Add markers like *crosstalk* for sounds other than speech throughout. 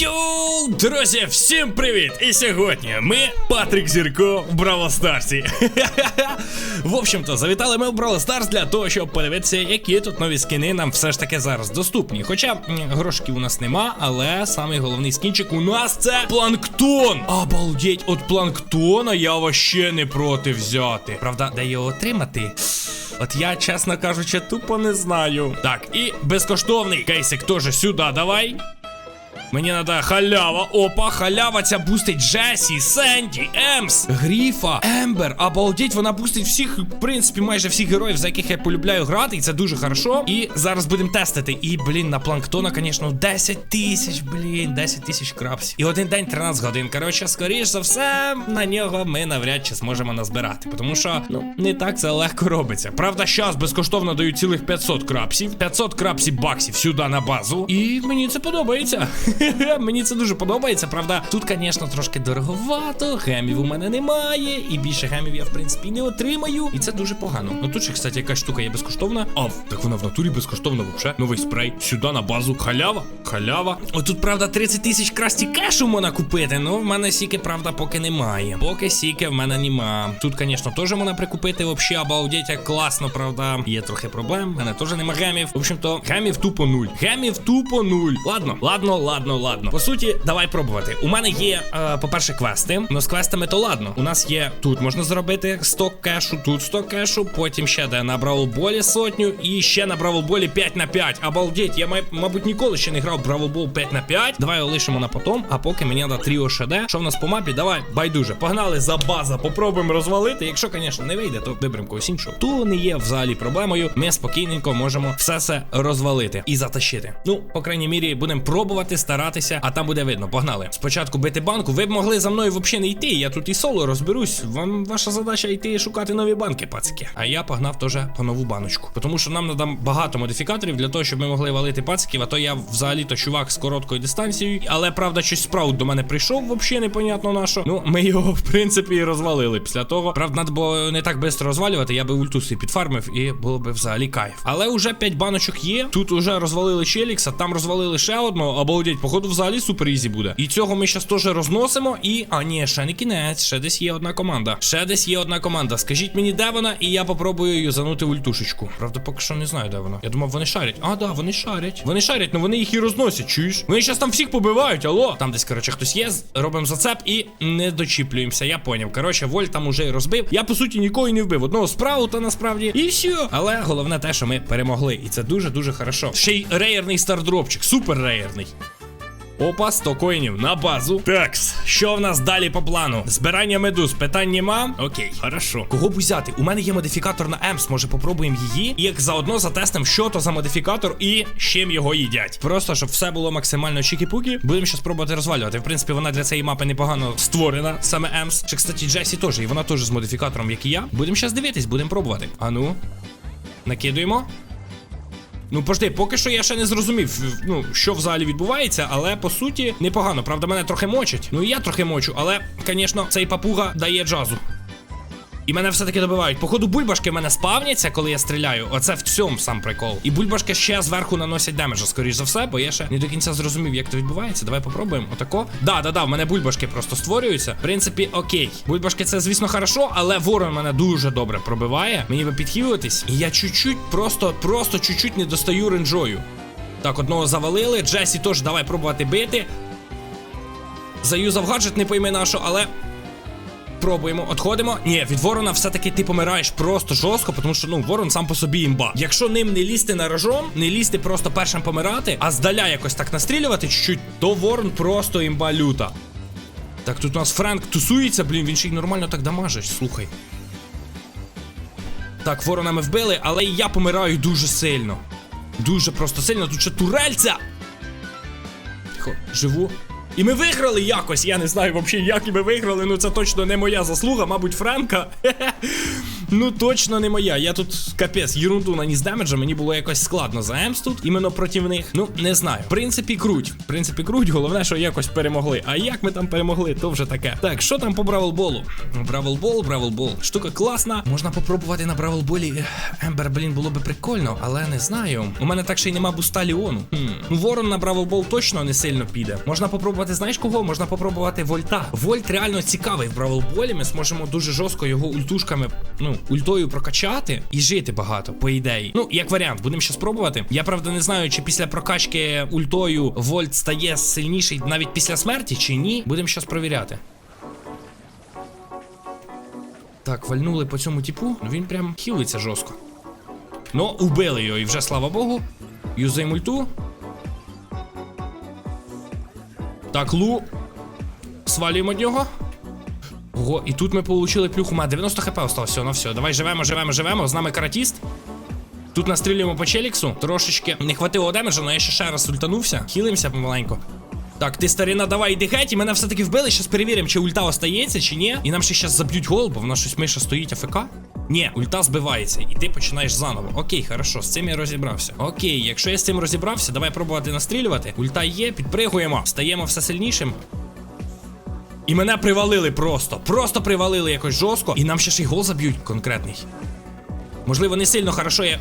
Йоу, друзі, всім привіт! І сьогодні ми Патрік Зірко в Браво Старсі. *laughs* В общем-то, завітали ми в Браво Старс для того, щоб подивитися, які тут нові скини нам все ж таки зараз доступні. Хоча м, грошиків у нас нема, але самий головний скінчик у нас це планктон. Обалдеть, от планктона я вообще не проти взяти. Правда, де його отримати? От я, чесно кажучи, тупо не знаю. Так, і безкоштовний кейсик теж сюди давай. Мені треба халява. Опа, халява ця бустить Джесі, Сенді, Емс, Гріфа, Ембер. Обалдеть, вона бустить всіх, в принципі, майже всіх героїв, за яких я полюбляю грати, і це дуже хорошо. І зараз будемо тестити. І, блін, на планктона, звісно, 10 тисяч, блін, 10 тисяч крапсів. І один день 13 годин. Коротше, скоріш за все, на нього ми навряд чи зможемо назбирати. Тому що, ну, не так це легко робиться. Правда, щас безкоштовно дають цілих 500 крапсів. 500 крапсів баксів сюди на базу. І мені це подобається. *laughs* *laughs* Мені це дуже подобається. Правда, тут, звісно, трошки дороговато. Гемів у мене немає. І більше гемів я, в принципі, не отримаю. І це дуже погано. Ну тут ще, кстати, якась штука є безкоштовна. А, так вона в натурі безкоштовна взагалі. Новий спрей. Сюди на базу. Халява. Халява. Отут, правда, 30 тисяч красті кешу можна купити. Ну, в мене сіки, правда, поки немає. Поки сіки в мене нема. Тут, звісно, теж можна прикупити. Вообще, обалдеть, як класно, правда. Є трохи проблем. В мене теж нема гемів. В общем-то, гемів тупо нуль. Гемів тупо нуль. Ладно, ладно, ладно, ладно. По суті, давай пробувати. У мене є, е, по-перше, квести. Ну, з квестами то ладно. У нас є тут можна зробити 100 кешу, тут 100 кешу, потім ще де на Бравл-болі сотню, і ще на Бравл-болі 5 на 5. Обалдеть, я мабуть ніколи ще не грав Бравл-бол 5 на 5. Давай його лишимо на потом, а поки мені треба тріо ШД. Що в нас по мапі? Давай, байдуже. Погнали за база, попробуємо розвалити. Якщо, звісно, не вийде, то виберемо когось іншого. То не є взагалі проблемою. Ми спокійненько можемо все це розвалити і затащити. Ну, по крайній мірі, будемо пробувати, старатися, а там буде видно. Погнали. Спочатку бити банку. Ви б могли за мною взагалі не йти. Я тут і соло розберусь. Вам ваша задача йти шукати нові банки, пацики. А я погнав теж по нову баночку. Тому що нам надам багато модифікаторів для того, щоб ми могли валити пациків. А то я взагалі то чувак з короткою дистанцією. Але правда, щось справді до мене прийшов, взагалі непонятно на що. Ну, ми його, в принципі, і розвалили після того. Правда, треба було не так швидко розвалювати. Я би ультуси підфармив і було би взагалі кайф. Але вже 5 баночок є. Тут уже розвалили Челікса, там розвалили ще одного. Обалдеть, походу, взагалі супер ізі буде. І цього ми зараз теж розносимо. І. А, ні, ще не кінець, ще десь є одна команда. Ще десь є одна команда. Скажіть мені, де вона, і я попробую юзанути ультушечку. Правда, поки що не знаю, де вона. Я думав, вони шарять. А, да, вони шарять. Вони шарять, ну вони їх і розносять, чуєш? Вони зараз там всіх побивають, алло. Там десь, коротше, хтось є. Робимо зацеп і не дочіплюємося. Я поняв. Коротше, Воль там уже і розбив. Я по суті нікого не вбив. Одного справу, та насправді. І все. Але головне те, що ми перемогли. І це дуже дуже хорошо. Ще й рейерний стардропчик, супер рейерний. Опа, 100 коїнів на базу. Такс, що в нас далі по плану? Збирання медуз, питань нема. Окей, хорошо. Кого б взяти? У мене є модифікатор на Емс, може попробуємо її. І як заодно затестимо, що то за модифікатор і з чим його їдять. Просто щоб все було максимально чікі-пукі. Будемо ще спробувати розвалювати. В принципі, вона для цієї мапи непогано створена, саме Емс. Чи, кстати, Джесі теж, і вона теж з модифікатором, як і я. Будемо зараз дивитись, будемо пробувати. А ну, накидуємо. Ну, пожди, поки що я ще не зрозумів, ну, що взагалі відбувається, але по суті непогано. Правда, мене трохи мочить. Ну і я трохи мочу, але, звісно, цей папуга дає джазу. І мене все-таки добивають. Походу, бульбашки в мене спавняться, коли я стріляю. Оце в цьому сам прикол. І бульбашки ще зверху наносять демеджа, скоріш за все, бо я ще не до кінця зрозумів, як це відбувається. Давай попробуємо. Отако. Да, да, да, в мене бульбашки просто створюються. В принципі, окей. Бульбашки це, звісно, хорошо, але ворон мене дуже добре пробиває. Мені би підхилитись. І я чуть-чуть, просто, просто чуть-чуть не достаю ренджою. Так, одного завалили. Джесі теж давай пробувати бити. Заюзав гаджет, не пойми на що, але Пробуємо, отходимо. Ні, від ворона все-таки ти помираєш просто жорстко, тому що ну ворон сам по собі імба. Якщо ним не лізти на рожон, не лізти просто першим помирати, а здаля якось так настрілювати чуть-чуть, то ворон просто імба люта. Так, тут у нас Френк тусується, блін, він ще й нормально так дамажить, слухай. Так, ворона ми вбили, але і я помираю дуже сильно. Дуже просто сильно. Тут ще турельця. Тихо, живу. І ми виграли якось. Я не знаю взагалі, як і ми виграли. Ну це точно не моя заслуга, мабуть, Френка. *laughs* Ну точно не моя. Я тут капець, єрунду наніс демеджа, мені було якось складно за Емс тут, іменно проти них. Ну, не знаю. В принципі, круть. В принципі, круть, головне, що якось перемогли. А як ми там перемогли, то вже таке. Так, що там по Бравлболу? Бравлбол, Бравлбол. Штука класна. Можна попробувати на Бравлболі. Ембер, блін, було би прикольно, але не знаю. У мене так ще й нема буста Ліону. Хм. Ну, Ворон на Бравлбол точно не сильно піде. Можна попробувати, знаєш кого? Можна попробувати Вольта. Вольт реально цікавий в Бравлболі. Ми зможемо дуже жорстко його ультушками, ну, ультою прокачати і жити багато, по ідеї. Ну, як варіант, будемо ще спробувати. Я правда не знаю, чи після прокачки ультою Вольт стає сильніший навіть після смерті, чи ні. Будемо щас провіряти. Так, вальнули по цьому типу. Ну він прям хілиться жорстко. Ну, убили його, і вже слава Богу. Юзаємо ульту. Так, Лу. Свалюємо від нього. Ого, і тут ми получили плюху. У мене 90 хп осталось. Все, ну все. Давай живемо, живемо, живемо. З нами каратіст. Тут настрілюємо по челіксу. Трошечки не хватило демеджа, але я ще ще раз ультанувся. Хілимося помаленьку. Так, ти старина, давай іди геть, і мене все-таки вбили. Щас перевіримо, чи ульта остається, чи ні. І нам ще щас заб'ють гол, бо в нас щось миша стоїть АФК. Ні, ульта збивається, і ти починаєш заново. Окей, хорошо, з цим я розібрався. Окей, якщо я з цим розібрався, давай пробувати настрілювати. Ульта є, підпригуємо, стаємо все сильнішим. І мене привалили просто. Просто привалили якось жорстко. І нам ще ж і гол заб'ють конкретний. Можливо, не сильно хорошо я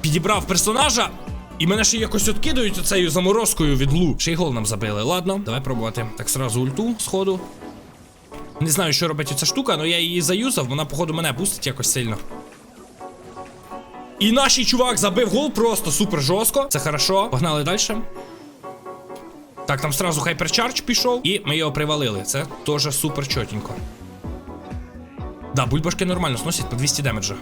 підібрав персонажа. І мене ще якось откидають оцею заморозкою від лу. Ще й гол нам забили. Ладно, давай пробувати. Так, сразу ульту сходу. Не знаю, що робить ця штука, але я її заюзав, вона, походу, мене бустить якось сильно. І наш чувак забив гол просто супер жорстко. Це хорошо. Погнали далі. Так, там сразу хайперчардж пішов, і ми його привалили. Це теж супер чотенько. Да, бульбашки нормально сносять по 200 демеджа.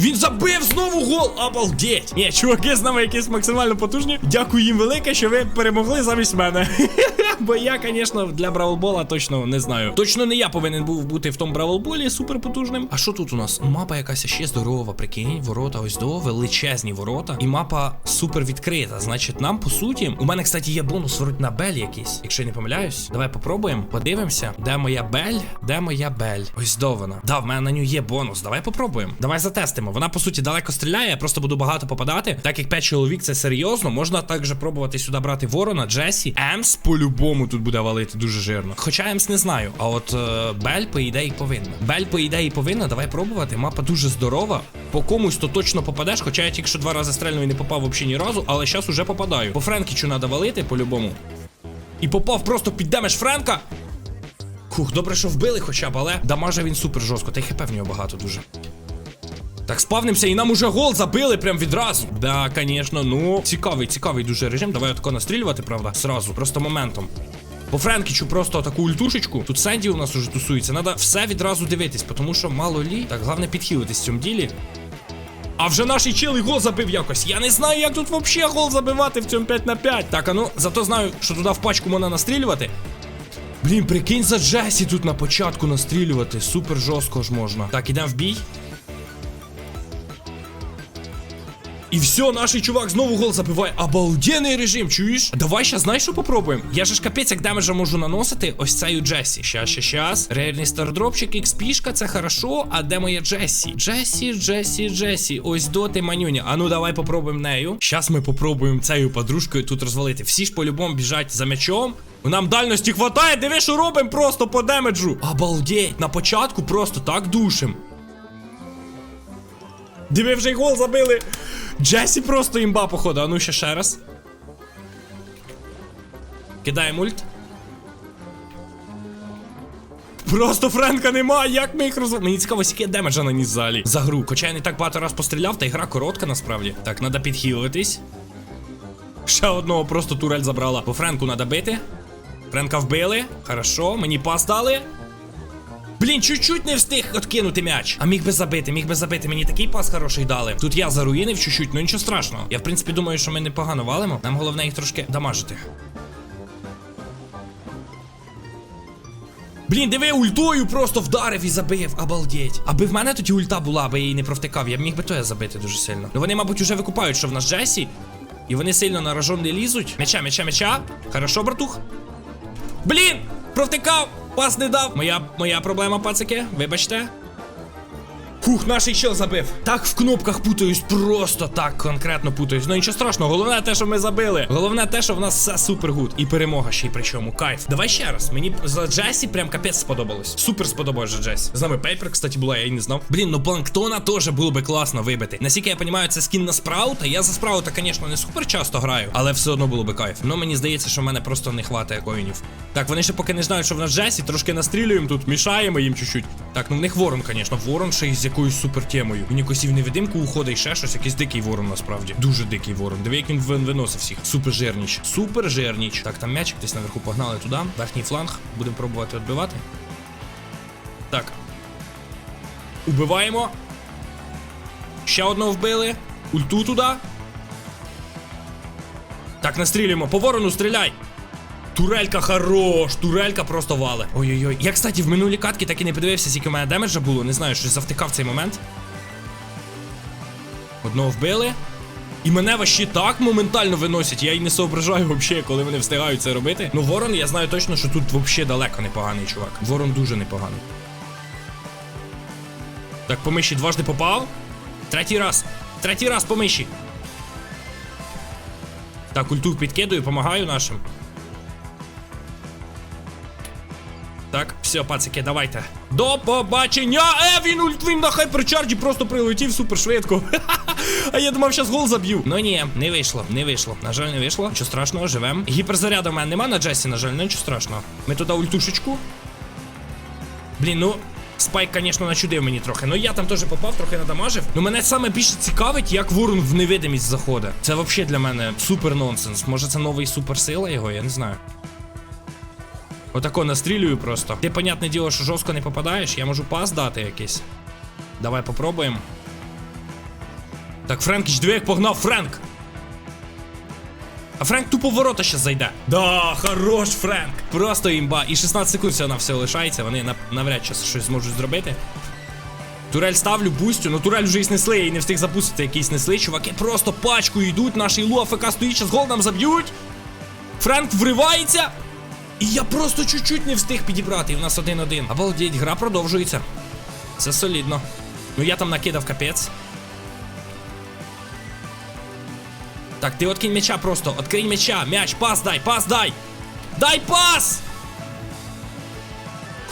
Він забив знову гол! Обалдеть! Ні, чуваки з нами якісь максимально потужні. Дякую їм велике, що ви перемогли замість мене. *laughs* Бо я, звісно, для бравлбола точно не знаю. Точно не я повинен був бути в тому бравлболі суперпотужним. А що тут у нас? Мапа якась ще здорова, прикинь. Ворота ось до, величезні ворота. І мапа супер відкрита. Значить, нам по суті. У мене, кстати, є бонус вроді на бель якийсь. Якщо я не помиляюсь, давай попробуємо. Подивимося, де моя бель, де моя бель. Ось до. Да, в мене на нього є бонус. Давай попробуємо. Давай затестимо. Вона, по суті, далеко стріляє, я просто буду багато попадати. Так як 5 чоловік це серйозно, можна також пробувати сюди брати Ворона, Джесі. Емс по-любому тут буде валити дуже жирно. Хоча Емс не знаю. А от е, Бель, по ідеї, повинна. Бель, по ідеї, повинна. Давай пробувати. Мапа дуже здорова. По комусь то точно попадеш, хоча я тільки що два рази стрельнув і не попав взагалі ні разу, але зараз уже попадаю. По Френкічу треба валити, по-любому. І попав просто під демедж Френка. Хух, добре, що вбили хоча б, але дамаже він супер жорстко, та й хп в нього багато дуже. Так, спавнимося, і нам уже гол забили прям відразу. Да, звісно, ну цікавий, цікавий дуже режим. Давай отако настрілювати, правда? Сразу, просто моментом. По Френкічу просто таку ультушечку. Тут Сенді у нас уже тусується. Надо все відразу дивитись, тому що мало лі. Так, головне підхилитись в цьому ділі. А вже наш чел гол забив якось. Я не знаю, як тут взагалі гол забивати в цьому 5 на 5. Так, а ну, зато знаю, що туди в пачку можна настрілювати. Блін, прикинь за Джесі тут на початку настрілювати. Супер жорстко ж можна. Так, ідемо в бій. І все, наш чувак знову гол забиває. Обалденний режим, чуєш? Давай ще знаєш, що попробуємо? Я же ж капець, як демеджа можу наносити ось цею Джесі. Щас, щас, щас. Рейерний стардропчик, XP-шка, це хорошо. А де моя Джесі? Джесі, Джесі, Джесі. Ось доти манюня. А ну давай попробуємо нею. Щас ми попробуємо цією подружкою тут розвалити. Всі ж по-любому біжать за м'ячом. Нам дальності хватає, диви, що робимо просто по демеджу. Обалдеть, на початку просто так душим. Диви, вже й гол забили. Джесі просто імба, походу. А ну ще ще раз. Кидаємо ульт. Просто Френка нема, як ми їх роз... Мені цікаво, скільки демеджа наніс взагалі за гру. Хоча я не так багато раз постріляв, та й гра коротка насправді. Так, треба підхилитись. Ще одного просто турель забрала. По Френку треба бити. Френка вбили. Хорошо, мені пас дали. Блін, чуть-чуть не встиг откинути м'яч. А міг би забити, міг би забити. Мені такий пас хороший дали. Тут я заруїнив чуть-чуть, ну нічого страшного. Я в принципі думаю, що ми непогано валимо. Нам головне їх трошки дамажити. Блін, диви, ультою просто вдарив і забив. Обалдеть. Аби в мене тоді ульта була, аби її не провтикав, я б міг би то я забити дуже сильно. Ну вони, мабуть, уже викупають, що в нас Джесі. І вони сильно на рожон не лізуть. М'яча, м'яча, м'яча. Хорошо, братух. Блін! Провтикав! Пас не дав. Моя, моя проблема, пацики. Вибачте. Фух, наший чел забив. Так в кнопках путаюсь, просто так конкретно путаюсь. Ну нічого страшного, головне те, що ми забили. Головне те, що в нас все супер гуд. І перемога ще й причому. Кайф. Давай ще раз. Мені за Джесі прям капець сподобалось. Супер сподобалось Джесі. З нами Пейпер, кстати, була, я і не знав. Блін, ну планктона теж було би класно вибити. Наскільки я розумію, це скін на спраута. Я за спраута, звісно, не супер часто граю, але все одно було би кайф. Ну мені здається, що в мене просто не хватає коїнів. Так, вони ще поки не знають, що в нас Джесі, трошки настрілюємо тут, мішаємо їм чуть-чуть. Так, ну в них ворон, звісно, ворон ще й якоюсь супер темою. Він якось і в невидимку уходить, ще щось, якийсь дикий ворон насправді. Дуже дикий ворон. Диви, як він вин- виносив всіх. Супер жирніч. Супер жирніч. Так, там м'ячик десь наверху погнали туди. Верхній фланг. Будемо пробувати відбивати. Так. Убиваємо. Ще одного вбили. Ульту туди. Так, настрілюємо. По ворону стріляй. Турелька хорош, турелька просто вале. Ой-ой-ой. Я, кстати, в минулій катки так і не подивився, скільки в мене демеджа було. Не знаю, щось завтикав цей момент. Одного вбили. І мене ващі так моментально виносять. Я й не соображаю взагалі, коли вони встигають це робити. Ну, ворон, я знаю точно, що тут взагалі далеко непоганий чувак. Ворон дуже непоганий. Так, по миші дважди попав. Третій раз. Третій раз по миші. Так, ульту підкидую, допомагаю нашим. Все, пацики, давайте. До побачення! Е, він ульт, він на хайперчарджі просто прилетів супер швидко. *laughs* А я думав, зараз гол заб'ю. Ну ні, не вийшло, не вийшло. На жаль, не вийшло. Нічого страшного, живем. Гіперзаряду в мене нема на Джесі, на жаль, ну нічого страшного. Ми туди ультушечку. Блін, ну. Спайк, звісно, начудив мені трохи. Ну я там теж попав, трохи надамажив. Ну мене саме більше цікавить, як ворон в невидимість заходить. Це взагалі для мене супер нонсенс. Може це новий суперсила його, я не знаю. Отако настрілюю просто. Ти, понятне діло, що жорстко не попадаєш, я можу пас дати якийсь. Давай попробуємо. Так, Френкіч, диви, як погнав, Френк! А Френк тупо в ворота ще зайде. Да, хорош, Френк! Просто імба. І 16 секунд всього на все лишається, вони навряд чи щось зможуть зробити. Турель ставлю, бустю, ну турель вже і снесли, я і не встиг запустити якийсь снесли. Чуваки просто пачкою йдуть, наш Ілу АФК стоїть, зараз гол нам заб'ють. Френк вривається. І я просто чуть-чуть не встиг підібрати, і в нас один-один. Обалдеть, гра продовжується. Це солідно. Ну я там накидав капець. Так, ти откинь м'яча просто, откинь м'яча, м'яч, пас дай, пас дай! Дай пас!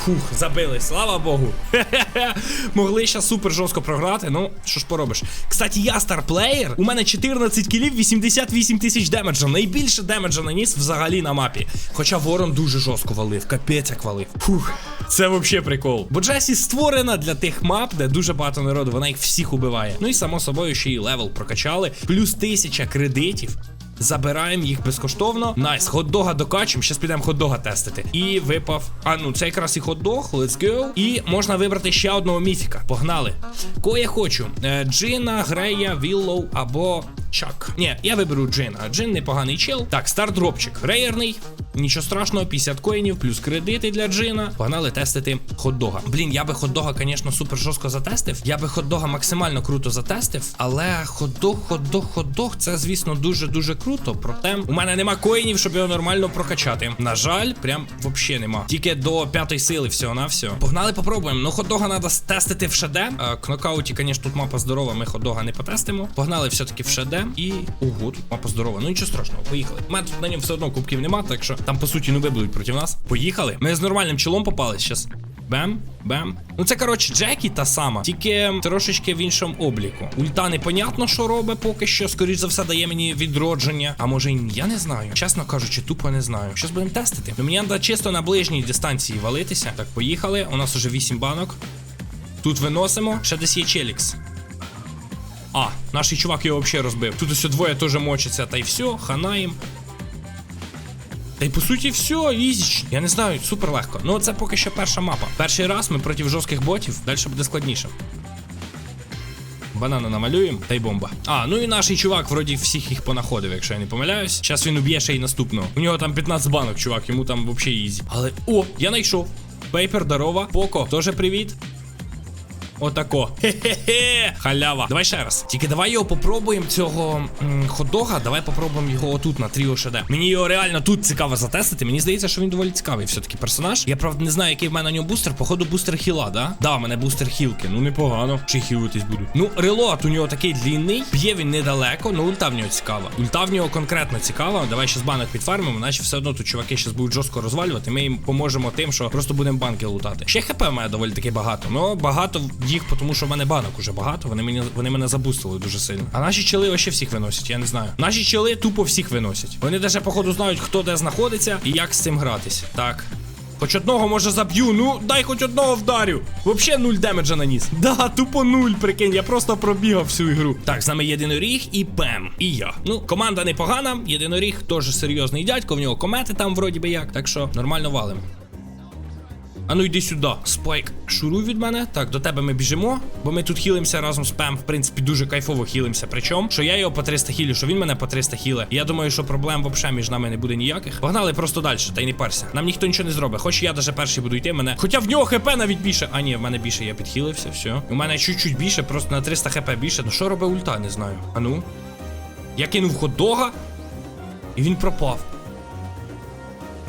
Фух, забили, слава Богу. *laughs* Могли ще супер жорстко програти. Ну, що ж поробиш. Кстати, я старплеєр. У мене 14 кілів, 88 тисяч демеджа. Найбільше демеджа наніс взагалі на мапі. Хоча ворон дуже жорстко валив, капець як валив. Фух, це взагалі прикол. Бо Джесі створена для тих мап, де дуже багато народу, вона їх всіх убиває. Ну і само собою ще й левел прокачали. Плюс тисяча кредитів. Забираємо їх безкоштовно. Найс, хот-дога докачимо. Щас підемо хот-дога тестити. І випав. А ну це якраз і хот-дог. Let's go. І можна вибрати ще одного міфіка. Погнали. Кого я хочу? Е, Джина, Грея, Віллоу або Чак. Ні, я виберу Джина. Джин непоганий чел. Так, стардропчик. Рейерний. Нічого страшного, 50 коїнів, плюс кредити для Джина. Погнали тестити хот-дога. Блін, я би хот-дога, звісно, супер жорстко затестив. Я би хот-дога максимально круто затестив. Але хот-дог, хот-дог, хот-дог, це, звісно, дуже-дуже круто. Проте у мене нема коїнів, щоб його нормально прокачати. На жаль, прям взагалі нема. Тільки до п'ятої сили всього на всього. Погнали, попробуємо. Ну, хот-дога треба тестити в ШД. Е, Кнокауті, звісно, тут мапа здорова, ми хот-дога не потестимо. Погнали все-таки в ШД. І. Ого, тут мапа здорова. Ну нічого страшного, поїхали. У тут на ньому все одно кубків нема, так що там, по суті, нуби будуть проти нас. Поїхали. Ми з нормальним чолом попались зараз. Бем, бем. Ну це коротше Джекі та сама, тільки трошечки в іншому обліку. Ульта непонятно, що робить поки що. Скоріш за все, дає мені відродження. А може я не знаю. Чесно кажучи, тупо не знаю. Щось будемо тестити. Ну мені треба чисто на ближній дистанції валитися. Так, поїхали. У нас уже 8 банок. Тут виносимо. Ще десь є челікс. А, наш чувак його взагалі розбив. Тут ось двоє теж мочаться, та й все, хана їм. Та й по суті все, ізіч. Я не знаю, супер легко. Ну це поки що перша мапа. Перший раз ми проти жорстких ботів, далі буде складніше. Банана намалюємо, та й бомба. А, ну і наш чувак, вроді всіх їх понаходив, якщо я не помиляюсь. Зараз він уб'є ще й наступного. У нього там 15 банок, чувак, йому там взагалі ізі. Але. О, я знайшов. Пейпер, здорова. Поко, теж привіт. Отако. Хе-хе-хе. Халява. Давай ще раз. Тільки давай його попробуємо цього м, хот-дога. Давай попробуємо його отут на Тріо ШД. Мені його реально тут цікаво затестити. Мені здається, що він доволі цікавий все-таки персонаж. Я правда не знаю, який в мене на ньому бустер. Походу, бустер хіла, да? Да, в мене бустер хілки. Ну непогано. Чи хілитись будуть. Ну, релот у нього такий длінний. Б'є він недалеко, ну ульта в нього цікава. Ульта в нього конкретно цікава. Давай ще з банок підфармимо, наче все одно тут чуваки зараз будуть жорстко розвалювати. Ми їм поможемо тим, що просто будемо банки лутати. Ще хп мене доволі таки багато. Ну багато їх, тому що в мене банок уже багато. Вони мені вони мене забустили дуже сильно. А наші чили вообще всіх виносять, я не знаю. Наші чили тупо всіх виносять. Вони даже, походу, знають, хто де знаходиться і як з цим гратись. Так. Хоч одного може заб'ю, ну дай хоч одного вдарю. Вообще нуль демеджа наніс. Да, тупо нуль, прикинь, я просто пробігав всю ігру. Так, з нами єдиноріг і Пем. І я. Ну, команда непогана. Єдиноріг теж серйозний дядько, в нього комети там вроді би як. Так що нормально валим. А ну йди сюди, спайк. Шуруй від мене. Так, до тебе ми біжимо, бо ми тут хілимося разом з Пем. В принципі, дуже кайфово хілимося. Причому, що я його по 300 хілю, що він мене по 300 хіле. Я думаю, що проблем взагалі між нами не буде ніяких. Погнали просто далі, та й не парся. Нам ніхто нічого не зробить. Хоч я даже перший буду йти. Мене. Хоча в нього хп навіть більше. А ні, в мене більше я підхилився, все. У мене чуть-чуть більше, просто на 300 хп більше. Ну що робить ульта, не знаю. А ну. Я кинув хот-дога, і він пропав.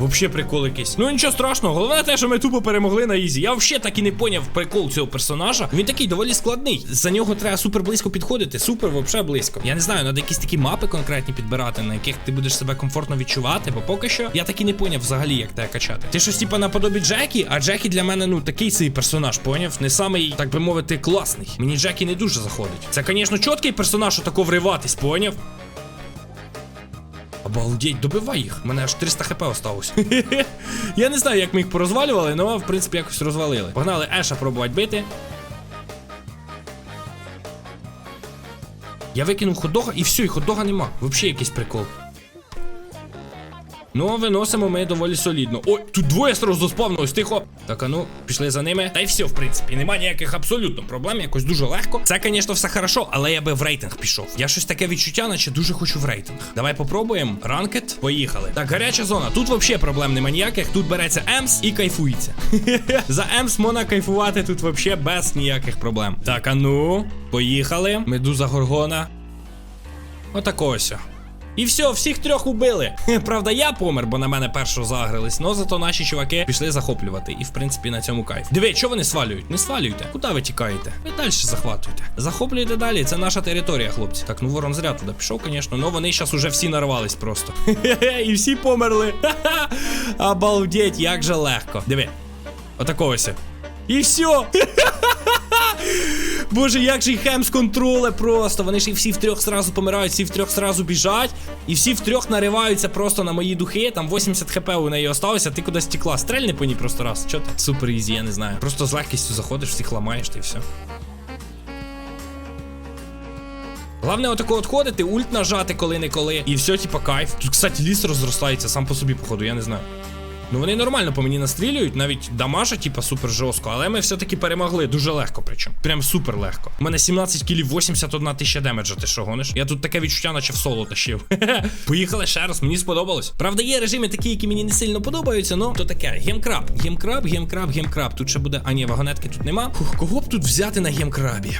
Вообще прикол якийсь. Ну нічого страшного, головне те, що ми тупо перемогли на ізі. Я взагалі так і не поняв прикол цього персонажа. Він такий доволі складний. За нього треба супер близько підходити. Супер, вообще близько. Я не знаю, треба якісь такі мапи конкретні підбирати, на яких ти будеш себе комфортно відчувати, бо поки що я так і не поняв взагалі, як тебе качати. Ти щось типа наподобі Джекі, а Джекі для мене ну такий цей персонаж, поняв? Не самий, так би мовити, класний. Мені Джекі не дуже заходить. Це, звісно, чіткий персонаж, що тако вриватись, поняв? Обалдеть, добивай їх. У мене аж 300 хп осталось. *laughs* Я не знаю, як ми їх порозвалювали, але в принципі якось розвалили. Погнали Еша пробувати бити. Я викинув ходога і все, і ходога нема. Взагалі якийсь прикол. Ну, виносимо ми доволі солідно. Ой, тут двоє сразу заспавнилось, тихо. Так, а ну, пішли за ними. Та й все, в принципі, нема ніяких абсолютно проблем, якось дуже легко. Це, звісно, все хорошо, але я би в рейтинг пішов. Я щось таке відчуття, наче дуже хочу в рейтинг. Давай попробуємо. Ранкет, поїхали. Так, гаряча зона. Тут взагалі проблем нема ніяких. Тут береться Емс і кайфується. *laughs* за Емс можна кайфувати тут взагалі без ніяких проблем. Так, а ну, поїхали. Медуза Горгона. Отако ось. І все, всіх трьох убили. *laughs* Правда, я помер, бо на мене першого загрились. Но зато наші чуваки пішли захоплювати. І в принципі на цьому кайф. Диви, що вони свалюють? Не свалюйте. Куди ви тікаєте? Ви далі захватуйте. Захоплюйте далі. Це наша територія, хлопці. Так, ну ворон зря туди пішов, звісно. Но вони зараз уже всі нарвались просто. *laughs* І всі померли. *laughs* Обалдеть, як же легко. Диви. Отако. І все. Боже, як же їх хемс контроле просто. Вони ж і всі втрьох сразу помирають, всі втрьох сразу біжать, і всі втрьох нариваються просто на мої духи. Там 80 хп у неї осталося, ти кудись текла. Стрельни по ній просто раз. Чо ти? Супер ізі, я не знаю. Просто з легкістю заходиш, всіх ламаєш ти і все. Головне отако от ходити, ульт нажати коли-неколи. І все, типа, кайф. Тут, кстати, ліс розростається сам по собі, походу, я не знаю. Ну вони нормально по мені настрілюють, навіть дамажа, типа, супер жорстко, але ми все-таки перемогли дуже легко, причому. Прям супер легко. У мене 17 кілів, 81 тисяча демеджа, ти що гониш? Я тут таке відчуття, наче в соло тащив. *laughs* Поїхали ще раз, мені сподобалось. Правда, є режими такі, які мені не сильно подобаються, ну то таке. Гемкраб, гемкраб, гемкраб, гемкраб. Тут ще буде. А ні, вагонетки тут нема. Фух, кого б тут взяти на гемкрабі?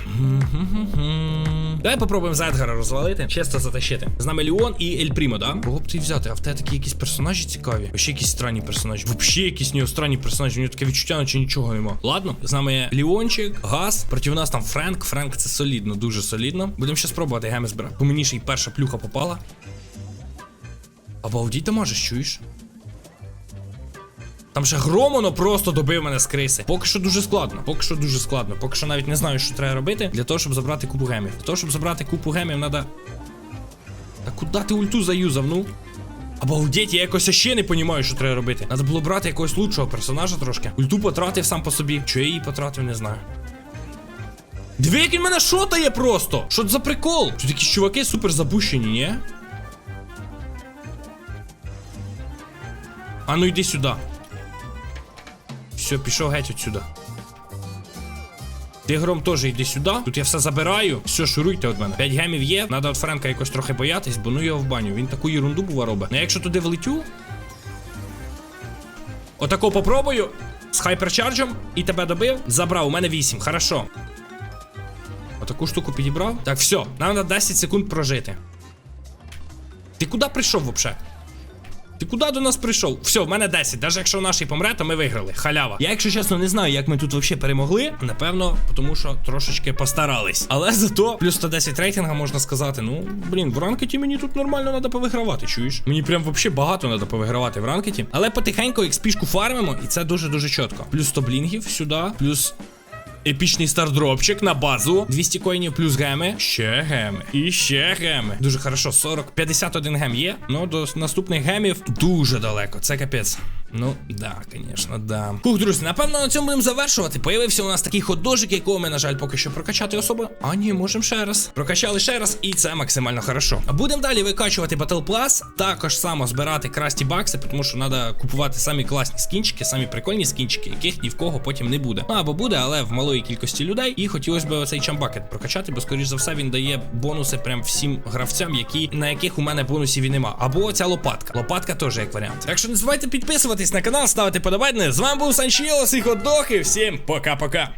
Давай попробуємо за Едгара розвалити, чисто затащити. З нами Леон і Ель Прімо, да? Кого б ти взяти? А в тебе такі якісь персонажі цікаві. Ще якісь странні персонажі. Вообще якісь нього странні персонажі. У нього таке відчуття, наче нічого нема. Ладно, з нами Леончик, Газ. Проти нас там Френк. Френк це солідно, дуже солідно. Будемо ще спробувати геми збирати. По мені ще й перша плюха попала. Обалдіть ти можеш, чуєш? Там ще Громоно просто добив мене з криси. Поки що дуже складно. Поки що дуже складно. Поки що навіть не знаю, що треба робити для того, щоб забрати купу гемів. Для того, щоб забрати купу гемів, треба. Та куди ти ульту заюзав, ну? Обалдеть, я якось ще не розумію, що треба робити. Треба було брати якогось лучшого персонажа трошки. Ульту потратив сам по собі. Що я її потратив, не знаю. Диви, як він мене шотає просто! Що це за прикол? Тут якісь чуваки супер запущені, ні? А ну йди сюди. Все, пішов геть отсюди. Ти гром теж йди сюди. Тут я все забираю. Все, шуруйте від мене. 5 гемів є. Надо от Френка якось трохи боятись, бо ну його в баню. Він таку ерунду бува робить. Ну якщо туди влетю. Отако попробую. З хайперчарджем і тебе добив. Забрав, у мене 8. Хорошо. таку штуку підібрав. Так, все, нам на 10 секунд прожити. Ти куди прийшов взагалі? Ти куди до нас прийшов? Все, в мене 10. Навіть якщо наш і помре, то ми виграли. Халява. Я, якщо чесно, не знаю, як ми тут взагалі перемогли. Напевно, тому що трошечки постарались. Але зато плюс 110 рейтинга можна сказати. Ну, блін, в ранкеті мені тут нормально треба повигравати, чуєш? Мені прям взагалі багато треба повигравати в ранкеті. Але потихеньку експішку фармимо, і це дуже-дуже чітко. Плюс 100 блінгів сюди, плюс Епічний стардропчик на базу. 200 коїнів плюс геми. Ще геми. І ще геми. Дуже хорошо. 40, 51 гем є. Ну, до наступних гемів дуже далеко. Це капець. Ну, да, звісно, да. Хух, друзі, напевно, на цьому будемо завершувати. Появився у нас такий хот-дожик, якого ми, на жаль, поки що прокачати особо. А ні, можемо ще раз. Прокачали ще раз, і це максимально хорошо. Будемо далі викачувати Battle Plus. Також само збирати красті бакси, тому що треба купувати самі класні скінчики, самі прикольні скінчики, яких ні в кого потім не буде. Ну або буде, але в малої кількості людей. І хотілося б оцей чамбакет прокачати, бо скоріш за все він дає бонуси прям всім гравцям, які на яких у мене бонусів і нема. Або ця лопатка. Лопатка теж як варіант. Так що не забувайте підписуватись на канал, ставити подобайне. З вами був Санчіло, і всім пока-пока.